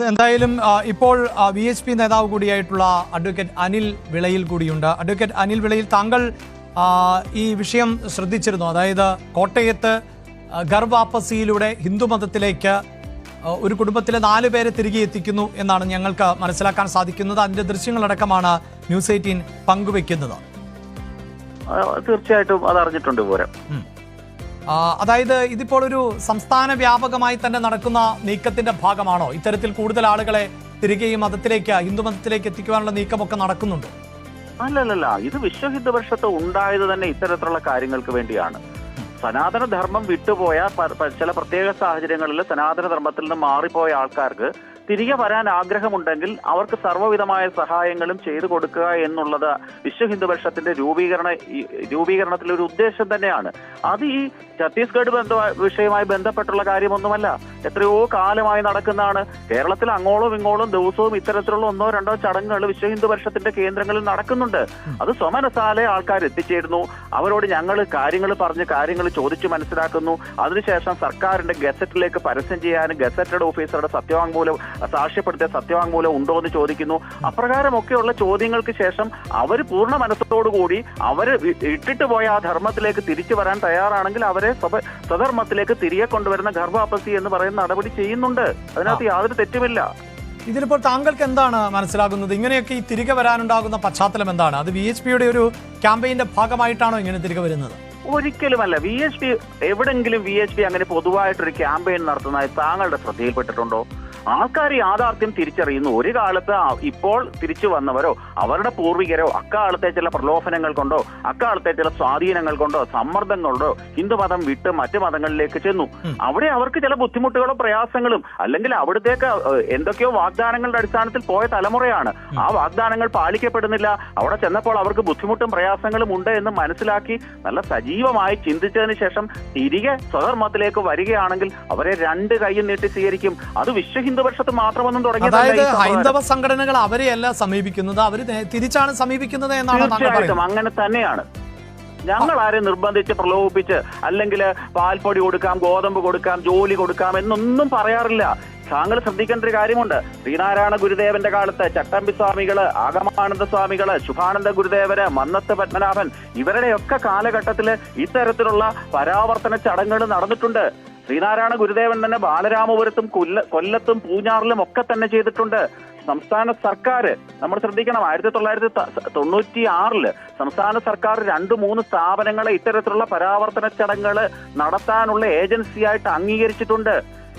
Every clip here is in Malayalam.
എന്തായാലും ഇപ്പോൾ വി എച്ച് പി നേതാവ് കൂടിയായിട്ടുള്ള അഡ്വക്കേറ്റ് അനിൽ വിളയിൽ കൂടിയുണ്ട്. അഡ്വക്കേറ്റ് അനിൽ വിളയിൽ താങ്കൾ ഈ വിഷയം ശ്രദ്ധിച്ചിരുന്നു. അതായത് കോട്ടയത്ത് ഗർഭാപ്പസിയിലൂടെ ഹിന്ദുമതത്തിലേക്ക് ഒരു കുടുംബത്തിലെ നാല് പേരെ തിരികെ എത്തിക്കുന്നു എന്നാണ് ഞങ്ങൾക്ക് മനസ്സിലാക്കാൻ സാധിക്കുന്നത്. അതിന്റെ ദൃശ്യങ്ങളടക്കമാണ് ന്യൂസ് എയ്റ്റീൻ പങ്കുവെക്കുന്നത്. തീർച്ചയായിട്ടും അത് അറിഞ്ഞിട്ടുണ്ട് പോരാ അതായത് ഇതിപ്പോൾ ഒരു സംസ്ഥാന വ്യാപകമായി തന്നെ നടക്കുന്ന നീക്കത്തിന്റെ ഭാഗമാണോ? ഇത്തരത്തിൽ കൂടുതൽ ആളുകളെ തിരികെ ഈ മതത്തിലേക്ക് ഹിന്ദു മതത്തിലേക്ക് എത്തിക്കുവാനുള്ള നീക്കമൊക്കെ നടക്കുന്നുണ്ട്. അല്ലല്ലല്ല ഇത് വിശ്വഹിന്ദു പരിഷത്ത് ഉണ്ടായത് തന്നെ ഇത്തരത്തിലുള്ള കാര്യങ്ങൾക്ക് വേണ്ടിയാണ്. സനാതന ധർമ്മം വിട്ടുപോയ ചില പ്രത്യേക സാഹചര്യങ്ങളിൽ സനാതന ധർമ്മത്തിൽ നിന്ന് മാറിപ്പോയ ആൾക്കാർക്ക് തിരികെ വരാൻ ആഗ്രഹമുണ്ടെങ്കിൽ അവർക്ക് സർവവിധമായ സഹായങ്ങളും ചെയ്തു കൊടുക്കുക എന്നുള്ളത് വിശ്വ ഹിന്ദു പരിഷത്തിന്റെ രൂപീകരണ രൂപീകരണത്തിലെ ഒരു ഉദ്ദേശം തന്നെയാണ്. അത് ഈ ഛത്തീസ്ഗഡ് ബന്ധ വിഷയവുമായി ബന്ധപ്പെട്ടുള്ള കാര്യമൊന്നുമല്ല. എത്രയോ കാലമായി നടക്കുന്നതാണ്. കേരളത്തിൽ അങ്ങോളം ഇങ്ങോളം ദിവസവും ഇത്തരത്തിലുള്ള ഒന്നോ രണ്ടോ ചടങ്ങുകൾ വിശ്വ ഹിന്ദു പരിഷത്തിന്റെ കേന്ദ്രങ്ങളിൽ നടക്കുന്നുണ്ട്. അത് സ്വമനസാലെ ആൾക്കാർ എത്തിച്ചേരുന്നു. അവരോട് ഞങ്ങൾ കാര്യങ്ങൾ പറഞ്ഞ് കാര്യങ്ങൾ ചോദിച്ചു മനസ്സിലാക്കുന്നു. അതിനുശേഷം സർക്കാരിന്റെ ഗസറ്റിലേക്ക് പരസ്യം ചെയ്യാനും ഗസറ്റഡ് ഓഫീസറുടെ സത്യവാങ്മൂലം സാക്ഷ്യപ്പെടുത്തിയ സത്യവാങ്മൂലം ഉണ്ടോ എന്ന് ചോദിക്കുന്നു. അപ്രകാരമൊക്കെയുള്ള ചോദ്യങ്ങൾക്ക് ശേഷം അവർ പൂർണ മനസ്സോടുകൂടി അവർ ഇട്ടിട്ട് പോയ ആ ധർമ്മത്തിലേക്ക് തിരിച്ചു വരാൻ തയ്യാറാണെങ്കിൽ അവരെ സ്വധർമ്മത്തിലേക്ക് തിരികെ കൊണ്ടുവരുന്ന ഗർഭാപസി എന്ന് പറയുന്ന നടപടി ചെയ്യുന്നുണ്ട്. അതിനകത്ത് യാതൊരു തെറ്റുമില്ല. ഇതിലിപ്പോൾ താങ്കൾക്ക് എന്താണ് മനസ്സിലാകുന്നത്? ഇങ്ങനെയൊക്കെ ഈ തിരികെ വരാനുണ്ടാകുന്ന പശ്ചാത്തലം എന്താണ്? അത് വി എച്ച് പിയുടെ ഒരു ക്യാമ്പയിന്റെ ഭാഗമായിട്ടാണോ ഇങ്ങനെ തിരികെ വരുന്നത്? ഒരിക്കലുമല്ല. വി എച്ച് പി എവിടെങ്കിലും വി എച്ച് പി അങ്ങനെ പൊതുവായിട്ടൊരു ക്യാമ്പയിൻ നടത്തുന്നതായി താങ്കളുടെ ശ്രദ്ധയിൽപ്പെട്ടിട്ടുണ്ടോ? ആൾക്കാർ യാഥാർത്ഥ്യം തിരിച്ചറിയുന്നു. ഒരു കാലത്ത് ഇപ്പോൾ തിരിച്ചു വന്നവരോ അവരുടെ പൂർവികരോ അക്കാലത്തെ ചില പ്രലോഭനങ്ങൾ കൊണ്ടോ അക്കാലത്തെ ചില സ്വാധീനങ്ങൾ കൊണ്ടോ സമ്മർദ്ദം കൊണ്ടോ ഹിന്ദുമതം വിട്ട് മറ്റു മതങ്ങളിലേക്ക് ചെന്നു. അവിടെ അവർക്ക് ചില ബുദ്ധിമുട്ടുകളും പ്രയാസങ്ങളും അല്ലെങ്കിൽ അവിടത്തേക്ക് എന്തൊക്കെയോ വാഗ്ദാനങ്ങളുടെ അടിസ്ഥാനത്തിൽ പോയ തലമുറയാണ്. ആ വാഗ്ദാനങ്ങൾ പാലിക്കപ്പെടുന്നില്ല. അവിടെ ചെന്നപ്പോൾ അവർക്ക് ബുദ്ധിമുട്ടും പ്രയാസങ്ങളും ഉണ്ട് എന്ന് മനസ്സിലാക്കി നല്ല സജീവമായി ചിന്തിച്ചതിന് ശേഷം തിരികെ സ്വധർമ്മത്തിലേക്ക് വരികയാണെങ്കിൽ അവരെ രണ്ട് കൈയും നീട്ടി സ്വീകരിക്കും. അത് വിശ്വ ഹിന്ദു പരിഷത്ത് മാത്രമൊന്നും തുടങ്ങിയതല്ല അതായത് ഹൈന്ദവ സംഘടനകൾ അവരെയല്ല സമീപിക്കുന്നത്. അവർ തിരിച്ചാണ് സമീപിക്കുന്നത് എന്നാണ് തീർച്ചയായിട്ടും അങ്ങനെ തന്നെയാണ്. ഞങ്ങൾ ആരെ നിർബന്ധിച്ച് പ്രലോഭിപ്പിച്ച് അല്ലെങ്കിൽ പാൽപ്പൊടി കൊടുക്കാം ഗോതമ്പ് കൊടുക്കാം ജോലി കൊടുക്കാം എന്നൊന്നും പറയാറില്ല. താങ്കൾ ശ്രദ്ധിക്കേണ്ട ഒരു കാര്യമുണ്ട്. ശ്രീനാരായണ ഗുരുദേവന്റെ കാലത്ത് ചട്ടമ്പി സ്വാമികൾ ആഗമാനന്ദ സ്വാമികൾ ശുഭാനന്ദ ഗുരുദേവന് മന്നത്ത് പത്മനാഭൻ ഇവരുടെയൊക്കെ കാലഘട്ടത്തിൽ ഇത്തരത്തിലുള്ള പരാവർത്തന ചടങ്ങുകൾ നടന്നിട്ടുണ്ട്. ശ്രീനാരായണ ഗുരുദേവൻ തന്നെ ബാലരാമപുരത്തും കൊല്ല കൊല്ലത്തും പൂഞ്ഞാറിലും ഒക്കെ തന്നെ ചെയ്തിട്ടുണ്ട്. സംസ്ഥാന സർക്കാർ നമ്മൾ ശ്രദ്ധിക്കണം ആയിരത്തി തൊള്ളായിരത്തി തൊണ്ണൂറ്റി ആറിൽ സംസ്ഥാന സർക്കാർ രണ്ട് മൂന്ന് സ്ഥാപനങ്ങളെ ഇത്തരത്തിലുള്ള പരാവർത്തന ചടങ്ങുകൾ നടത്താനുള്ള ഏജൻസിയായിട്ട് അംഗീകരിച്ചിട്ടുണ്ട്.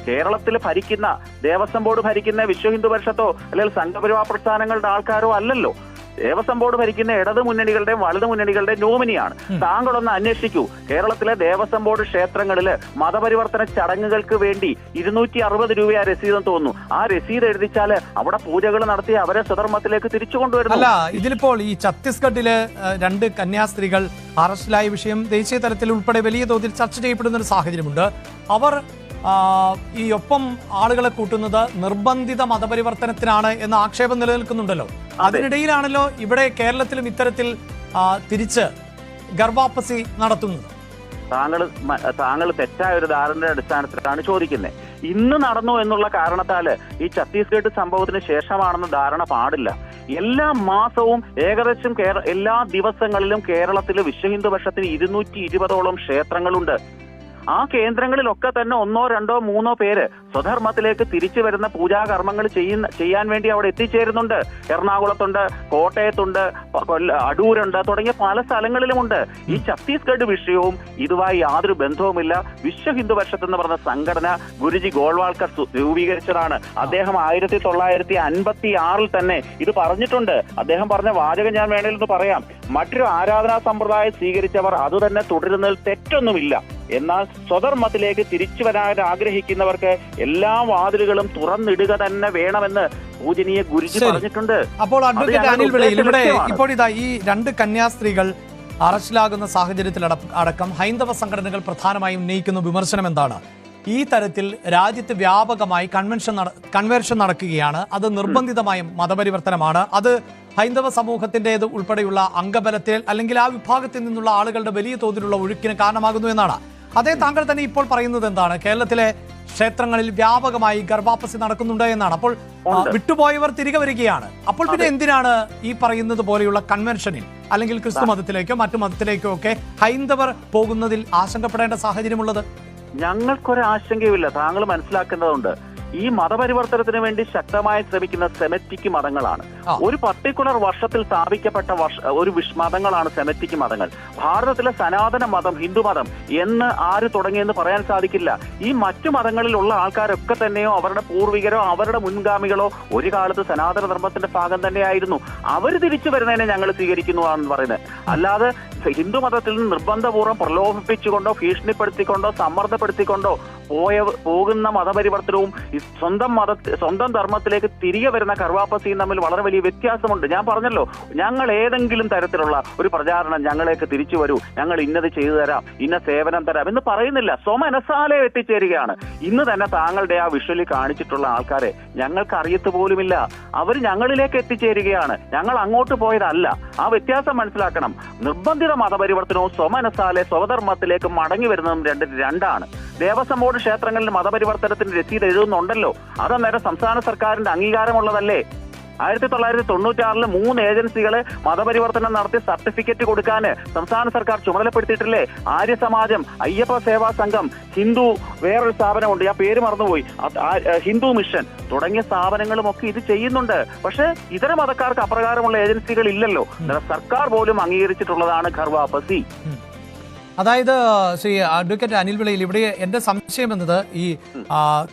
കേരളത്തിൽ ഭരിക്കുന്ന ദേവസ്വം ബോർഡ് ഭരിക്കുന്ന വിശ്വ ഹിന്ദു പരിഷത്തോ അല്ലെങ്കിൽ സംഘപരിവാർ പ്രസ്ഥാനങ്ങളുടെ ആൾക്കാരോ അല്ലല്ലോ. ദേവസ്വം ബോർഡ് ഭരിക്കുന്ന ഇടത് മുന്നണികളുടെയും വലത് മുന്നണികളുടെയും നോമിനിയാണ്. താങ്കളൊന്ന് അന്വേഷിക്കൂ. കേരളത്തിലെ ദേവസ്വം ബോർഡ് ക്ഷേത്രങ്ങളിൽ മതപരിവർത്തന ചടങ്ങുകൾക്ക് വേണ്ടി ഇരുന്നൂറ്റി അറുപത് രൂപയാ രസീതെന്ന് തോന്നുന്നു. ആ രസീത് എഴുതിച്ചാൽ അവിടെ പൂജകൾ നടത്തി അവരെ സ്വധർമ്മത്തിലേക്ക് തിരിച്ചു കൊണ്ടുവരുന്നു അല്ല ഇതിലിപ്പോൾ ഈ ഛത്തീസ്ഗഡിൽ രണ്ട് കന്യാസ്ത്രീകൾ അറസ്റ്റിലായ വിഷയം ദേശീയ തലത്തിൽ ഉൾപ്പെടെ വലിയ തോതിൽ ചർച്ച ചെയ്യപ്പെടുന്ന ഒരു സാഹചര്യമുണ്ട്. അവർ ആ, ഈ ഒപ്പം ആളുകളെ കൂട്ടുന്നത് നിർബന്ധിത മതപരിവർത്തനത്തിനാണ് എന്ന ആക്ഷേപം നിലനിൽക്കുന്നുണ്ടല്ലോ. അതിനിടയിലാണല്ലോ ഇവിടെ കേരളത്തിലും ഇത്തരത്തിൽ തിരിച്ച് ഗർഭാപ്പസി നടത്തുന്നത്. താങ്കൾ താങ്കൾ തെറ്റായ ഒരു ധാരണയുടെ അടിസ്ഥാനത്തിലാണ് ചോദിക്കുന്നത് ഇന്ന് നടന്നു എന്നുള്ള കാരണത്താൽ ഈ ഛത്തീസ്ഗഡ് സംഭവത്തിന് ശേഷമാണെന്ന് ധാരണ പാടില്ല. എല്ലാ മാസവും ഏകദേശം കേര- എല്ലാ ദിവസങ്ങളിലും കേരളത്തിൽ വിശ്വഹിന്ദു പക്ഷത്തിന് ഇരുന്നൂറ്റി ഇരുപതോളം ക്ഷേത്രങ്ങളുണ്ട്. ആ കേന്ദ്രങ്ങളിലൊക്കെ തന്നെ ഒന്നോ രണ്ടോ മൂന്നോ പേര് സ്വധർമ്മത്തിലേക്ക് തിരിച്ചു വരുന്ന പൂജാകർമ്മങ്ങൾ ചെയ്യുന്ന ചെയ്യാൻ വേണ്ടി അവിടെ എത്തിച്ചേരുന്നുണ്ട്. എറണാകുളത്തുണ്ട് കോട്ടയത്തുണ്ട് അടൂരുണ്ട് തുടങ്ങിയ പല സ്ഥലങ്ങളിലുമുണ്ട്. ഈ ഛത്തീസ്ഗഡ് വിഷയവും ഇതുമായി യാതൊരു ബന്ധവുമില്ല. വിശ്വ ഹിന്ദു പരിഷത്ത് എന്ന് പറഞ്ഞ സംഘടന ഗുരുജി ഗോൾവാൾക്കർ രൂപീകരിച്ചതാണ്. അദ്ദേഹം ആയിരത്തി തൊള്ളായിരത്തി അൻപത്തി ആറിൽ തന്നെ ഇത് പറഞ്ഞിട്ടുണ്ട്. അദ്ദേഹം പറഞ്ഞ വാചകം ഞാൻ വേണമെന്ന് പറയാം. മറ്റൊരു ആരാധനാ സമ്പ്രദായം സ്വീകരിച്ചവർ അതുതന്നെ തുടരുന്നതിൽ തെറ്റൊന്നുമില്ല. എന്നാൽ സ്വധർമ്മത്തിലേക്ക് തിരിച്ചു വരാൻ ആഗ്രഹിക്കുന്നവർക്ക് എല്ലാ വാതിലുകളും തുറന്നിടുക തന്നെ വേണമെന്ന് പൂജനീയ ഗുരുജി പറഞ്ഞിട്ടുണ്ട്. അപ്പോൾ അഡ്വക്കേറ്റ് ഞങ്ങളുടെ അനിൽ വിളയിൽ ഇവിടെ ഇപ്പോൾ ഇതാ ഈ രണ്ട് കന്യാസ്ത്രീകൾ അറസ്റ്റിലാകുന്ന സാഹചര്യത്തിൽ അടക്കം ഹൈന്ദവ സംഘടനകൾ പ്രധാനമായും ഉന്നയിക്കുന്ന വിമർശനം എന്താണ്? ഈ തരത്തിൽ രാജ്യത്ത് വ്യാപകമായി കൺവെൻഷൻ കൺവെൻഷൻ നടക്കുകയാണ്. അത് നിർബന്ധിതമായും മതപരിവർത്തനമാണ്. അത് ഹൈന്ദവ സമൂഹത്തിന്റെത് ഉൾപ്പെടെയുള്ള അംഗബലത്തിൽ അല്ലെങ്കിൽ ആ വിഭാഗത്തിൽ നിന്നുള്ള ആളുകളുടെ വലിയ തോതിലുള്ള ഒഴുക്കിന് കാരണമാകുന്നു എന്നാണ്. അതേ താങ്കൾ തന്നെ ഇപ്പോൾ പറയുന്നത് എന്താണ്? കേരളത്തിലെ ക്ഷേത്രങ്ങളിൽ വ്യാപകമായി ഗർഭാപ്പസി നടക്കുന്നുണ്ട് എന്നാണ്. അപ്പോൾ വിട്ടുപോയവർ തിരികെ വരികയാണ്. അപ്പോൾ പിന്നെ എന്തിനാണ് ഈ പറയുന്നത് പോലെയുള്ള കൺവെൻഷനിൽ അല്ലെങ്കിൽ ക്രിസ്തു മതത്തിലേക്കോ മറ്റു മതത്തിലേക്കോ ഒക്കെ ഹൈന്ദവർ പോകുന്നതിൽ ആശങ്കപ്പെടേണ്ട സാഹചര്യമുള്ളത്? ഞങ്ങൾക്കൊരാശങ്കയുമില്ല. താങ്കൾ മനസ്സിലാക്കേണ്ടതുണ്ട്. ഈ മതപരിവർത്തനത്തിന് വേണ്ടി ശക്തമായി ശ്രമിക്കുന്ന സെമറ്റിക് മതങ്ങളാണ്. ഒരു പർട്ടിക്കുലർ വർഷത്തിൽ സ്ഥാപിക്കപ്പെട്ട വർഷ ഒരു വിഷ് മതങ്ങളാണ് സെമറ്റിക് മതങ്ങൾ. ഭാരതത്തിലെ സനാതന മതം ഹിന്ദു മതം എന്ന് ആര് തുടങ്ങിയെന്ന് പറയാൻ സാധിക്കില്ല. ഈ മറ്റു മതങ്ങളിലുള്ള ആൾക്കാരൊക്കെ തന്നെയോ അവരുടെ പൂർവികരോ അവരുടെ മുൻഗാമികളോ ഒരു കാലത്ത് സനാതന ധർമ്മത്തിന്റെ ഭാഗം തന്നെയായിരുന്നു. അവർ തിരിച്ചു വരുന്നതിനെ ഞങ്ങൾ സ്വീകരിക്കുന്നു എന്ന് പറയുന്നത്. അല്ലാതെ ഹിന്ദു മതത്തിൽ നിന്ന് നിർബന്ധപൂർവം പ്രലോഭിപ്പിച്ചുകൊണ്ടോ ഭീഷണിപ്പെടുത്തിക്കൊണ്ടോ സമ്മർദ്ദപ്പെടുത്തിക്കൊണ്ടോ പോയ പോകുന്ന മതപരിവർത്തനവും സ്വന്തം മത സ്വന്തം ധർമ്മത്തിലേക്ക് തിരികെ വരുന്ന കർവാപ്പസിയും തമ്മിൽ വളരെ വലിയ വ്യത്യാസമുണ്ട്. ഞാൻ പറഞ്ഞല്ലോ ഞങ്ങൾ ഏതെങ്കിലും തരത്തിലുള്ള ഒരു പ്രചാരണം ഞങ്ങളേക്ക് തിരിച്ചു വരൂ. ഞങ്ങൾ ഇന്നത് ചെയ്തു തരാം ഇന്ന സേവനം തരാം എന്ന് പറയുന്നില്ല. സ്വമനസാലെ എത്തിച്ചേരുകയാണ്. ഇന്ന് തന്നെ താങ്കളുടെ ആ വിഷ്വലി കാണിച്ചിട്ടുള്ള ആൾക്കാരെ ഞങ്ങൾക്ക് അറിയത്ത് പോലുമില്ല. അവർ ഞങ്ങളിലേക്ക് എത്തിച്ചേരുകയാണ്. ഞങ്ങൾ അങ്ങോട്ട് പോയതല്ല. ആ വ്യത്യാസം മനസ്സിലാക്കണം. നിർബന്ധിത മതപരിവർത്തനവും സ്വമനസാലെ സ്വധർമ്മത്തിലേക്ക് മടങ്ങി വരുന്നതും രണ്ട് രണ്ടാണ്. ദേവസ്വം ബോർഡ് ക്ഷേത്രങ്ങളിൽ മതപരിവർത്തനത്തിന് രസീത് എഴുതുന്നുണ്ടല്ലോ. അതന്നേരം സംസ്ഥാന സർക്കാരിന്റെ അംഗീകാരമുള്ളതല്ലേ? ആയിരത്തി തൊള്ളായിരത്തി തൊണ്ണൂറ്റാറിൽ മൂന്ന് ഏജൻസികളെ മതപരിവർത്തനം നടത്തി സർട്ടിഫിക്കറ്റ് കൊടുക്കാൻ സംസ്ഥാന സർക്കാർ ചുമതലപ്പെടുത്തിയിട്ടില്ലേ? ആര്യ സമാജം അയ്യപ്പ സേവാ സംഘം ഹിന്ദു വേറൊരു സ്ഥാപനമുണ്ട്. ആ പേര് മറന്നുപോയി. ഹിന്ദു മിഷൻ തുടങ്ങിയ സ്ഥാപനങ്ങളും ഒക്കെ ഇത് ചെയ്യുന്നുണ്ട്. പക്ഷേ ഇതര മതക്കാർക്ക് അപ്രകാരമുള്ള ഏജൻസികൾ ഇല്ലല്ലോ സർക്കാർ പോലും അംഗീകരിച്ചിട്ടുള്ളതാണ് ഖർവാപ്പസി അതായത് ശ്രീ അഡ്വക്കേറ്റ് അനിൽ വിളയിൽ ഇവിടെ എന്റെ സംശയം എന്നത് ഈ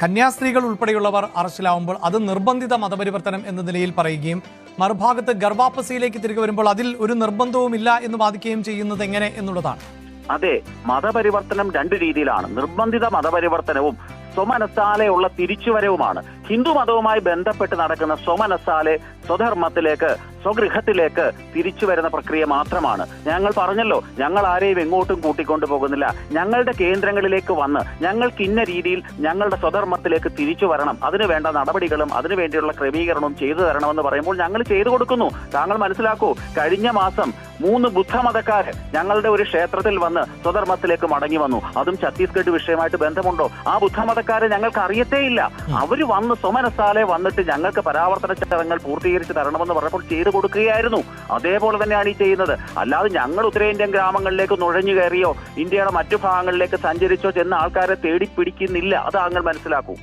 കന്യാസ്ത്രീകൾ ഉൾപ്പെടെയുള്ളവർ അറസ്റ്റിലാവുമ്പോൾ അത് നിർബന്ധിത മതപരിവർത്തനം എന്ന നിലയിൽ പറയുകയും മറുഭാഗത്ത് ഗർഭാപ്പസിയിലേക്ക് തിരികെ വരുമ്പോൾ അതിൽ ഒരു നിർബന്ധവും ഇല്ല എന്ന് വാദിക്കുകയും ചെയ്യുന്നത് എങ്ങനെ എന്നുള്ളതാണ്. അതെ മതപരിവർത്തനം രണ്ട് രീതിയിലാണ്. നിർബന്ധിത മതപരിവർത്തനവും സ്വമനസാലെയുള്ള തിരിച്ചുവരവുമാണ്. ഹിന്ദു മതവുമായി ബന്ധപ്പെട്ട് നടക്കുന്ന സ്വമനസാലെ സ്വധർമ്മത്തിലേക്ക് സ്വഗൃഹത്തിലേക്ക് തിരിച്ചു വരുന്ന പ്രക്രിയ മാത്രമാണ്. ഞങ്ങൾ പറഞ്ഞല്ലോ ഞങ്ങൾ ആരെയും എങ്ങോട്ടും കൂട്ടിക്കൊണ്ടു പോകുന്നില്ല. ഞങ്ങളുടെ കേന്ദ്രങ്ങളിലേക്ക് വന്ന് ഞങ്ങൾക്ക് ഇന്ന രീതിയിൽ ഞങ്ങളുടെ സ്വധർമ്മത്തിലേക്ക് തിരിച്ചു വരണം. അതിനു വേണ്ട നടപടികളും അതിനു വേണ്ടിയുള്ള ക്രമീകരണവും ചെയ്തു തരണമെന്ന് പറയുമ്പോൾ ഞങ്ങൾ ചെയ്തു കൊടുക്കുന്നു. താങ്കൾ മനസ്സിലാക്കൂ കഴിഞ്ഞ മാസം മൂന്ന് ബുദ്ധമതക്കാർ ഞങ്ങളുടെ ഒരു ക്ഷേത്രത്തിൽ വന്ന് സ്വധർമ്മത്തിലേക്ക് മടങ്ങി വന്നു. അതും ഛത്തീസ്ഗഡ് വിഷയമായിട്ട് ബന്ധമുണ്ടോ? ആ ബുദ്ധമതക്കാരെ ഞങ്ങൾക്ക് അറിയത്തേയില്ല. അവർ വന്ന് സ്വമനസാലെ വന്നിട്ട് ഞങ്ങൾക്ക് പരാവർത്തന ചടങ്ങുകൾ പൂർത്തീകരിച്ച് തരണമെന്ന് പറഞ്ഞപ്പോൾ ചെയ്തു കൊടുക്കുകയായിരുന്നു. അതേപോലെ തന്നെയാണ് ഈ ചെയ്യുന്നത്. അല്ലാതെ ഞങ്ങൾ ഉത്തരേന്ത്യൻ ഗ്രാമങ്ങളിലേക്ക് നുഴഞ്ഞു കയറിയോ ഇന്ത്യയുടെ മറ്റു ഭാഗങ്ങളിലേക്ക് സഞ്ചരിച്ചോ ചെന്ന ആൾക്കാരെ തേടി പിടിക്കുന്നില്ല. അത് താങ്കൾ മനസ്സിലാക്കൂ.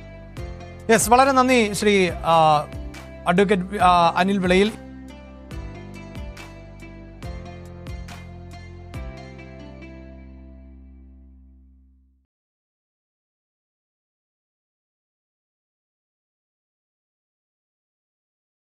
യെസ് വളരെ നന്ദി ശ്രീ അഡ്വക്കേറ്റ് അനിൽ വിളയിൽ.